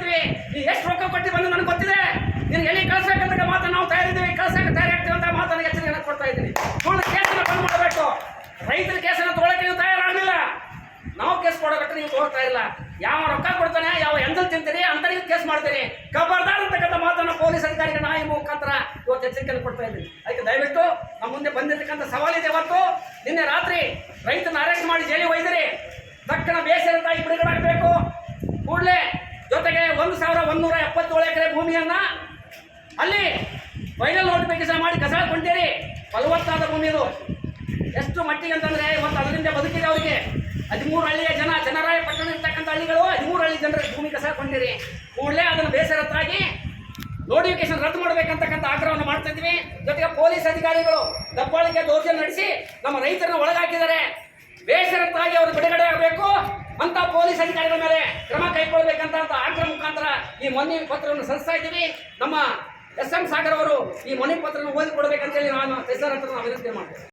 ಮಾಡ್ತೀವಿ ನೀ ಎಷ್ಟು ರೊಕ್ಕ ಕೊಟ್ಟಿ ಬಂದು ನನಗೆ ಗೊತ್ತಿದೆ? ನೀನು ಎಲ್ಲಿ ಕಳ್ಸಬೇಕಂತ ಮಾತ್ರ ನಾವು ತಯಾರಿದ್ದೀವಿ. ಕಳ್ಸಕ್ಕೆ ತಯಾರಾಗ್ತೀವಿ ಅಂತ ಮಾತನ್ನು ಎಚ್ಚರಿಕೆ ಕೊಡ್ತಾ ಇದ್ದೀನಿ. ಸುಳ್ಳು ಕೇಸನ್ನು ಬಂದ್ ಮಾಡಬೇಕು. ರೈತರ ಕೇಸನ್ನು ತೊಗೊಳಕ್ಕೆ ನೀವು ತಯಾರಾಗಲಿಲ್ಲ. ನಾವು ಕೇಸ್ ಕೊಡೋದಕ್ಕೆ ನೀವು ತೋರ್ತಾ ಇಲ್ಲ. ಯಾವ ರೊಕ್ಕ ಕೊಡ್ತಾನೆ, ಯಾವ ಎಂದಲ್ ತಿಂತೀರಿ, ಅಂತರಿಗೆ ಕೇಸ್ ಮಾಡ್ತೀರಿ. ಕಬರ್ದಾರ್ ಅಂತಕ್ಕಂಥ ಮಾತನ್ನು ಪೊಲೀಸ್ ಅಧಿಕಾರಿಗೆ ನಾಯಿ ಮುಖಾಂತರ ಇವತ್ತು ಎಚ್ಚರಿಕೆಯನ್ನು ಕೊಡ್ತಾ ಇದ್ದೀನಿ. ಅದಕ್ಕೆ ದಯವಿಟ್ಟು ನಮ್ಮ ಮುಂದೆ ಬಂದಿರತಕ್ಕಂಥ ಸವಾಲಿದೆ ಇವತ್ತು. ನಿನ್ನೆ ರಾತ್ರಿ ರೈತನ ಅರೆಸ್ಟ್ ಮಾಡಿ ಜೈಲಿಗೆ ಒಯ್ದಿರಿ. ತಕ್ಷಣ ಬೇಸರ ತಾಯಿ ಬಿಡುಗಡೆ ಆಗಬೇಕು ಕೂಡಲೇ ಜೊತೆಗೆ ಒಂದು ಸಾವಿರ ಒಂದೂರ ಎಪ್ಪತ್ತೇಳು ಎಕರೆ ಭೂಮಿಯನ್ನು ಅಲ್ಲಿ ಫೈನಲ್ ನೋಟಿಫಿಕೇಶನ್ ಮಾಡಿ ಕಸ ಕೊಂಡೇರಿ. ಫಲವತ್ತಾದ ಭೂಮಿ ಇದು. ಎಷ್ಟು ಮಟ್ಟಿಗೆ ಅಂತಂದ್ರೆ ಇವತ್ತು ಅದರಿಂದ ಬದುಕಿದೆ ಅವರಿಗೆ. ಹದಿಮೂರು ಹಳ್ಳಿಯ ಜನ ಜನರಾಯ ಪಟ್ಟಣ ಇರ್ತಕ್ಕಂಥ ಹಳ್ಳಿಗಳು ಹದಿಮೂರು ಹಳ್ಳಿ ಜನರ ಭೂಮಿ ಕಸ ಕೂಡಲೇ ಅದನ್ನು ಬೇಸರತ್ತಾಗಿ ನೋಟಿಫಿಕೇಶನ್ ರದ್ದು ಮಾಡಬೇಕಂತಕ್ಕಂಥ ಆಗ್ರಹವನ್ನು ಮಾಡ್ತಾ ಇದ್ವಿ. ಜೊತೆಗೆ ಪೊಲೀಸ್ ಅಧಿಕಾರಿಗಳು ದಬ್ಬಾಳಿಕೆ ದೌರ್ಜನ್ಯ ನಡೆಸಿ ನಮ್ಮ ರೈತರನ್ನ ಒಳಗಾಕಿದ್ದಾರೆ. ಬೇಸರತ್ತಾಗಿ ಅವರು ಬಿಡುಗಡೆ ಆಗಬೇಕು. ಅಂತ ಪೊಲೀಸ್ ಅಧಿಕಾರಿಗಳ ಮೇಲೆ ಕ್ರಮ ಕೈಗೊಳ್ಳಬೇಕಂತ ಅಂತ ಆಗ್ರಹ ಮುಖಾಂತರ ಈ ಮನವಿ ಪತ್ರವನ್ನು ಸಲ್ಲಿಸ್ತಾ ಇದ್ದೀವಿ. ನಮ್ಮ ಎಸ್ ಎಂ ಸಾಗರ್ ಅವರು ಈ ಮನವಿ ಪತ್ರವನ್ನು ಓದಿಕೊಡ್ಬೇಕಂತೇಳಿ ನಾನು ಹೆಸರ ಹತ್ರ ನಾವು ವಿನಂತಿ ಮಾಡ್ತೇವೆ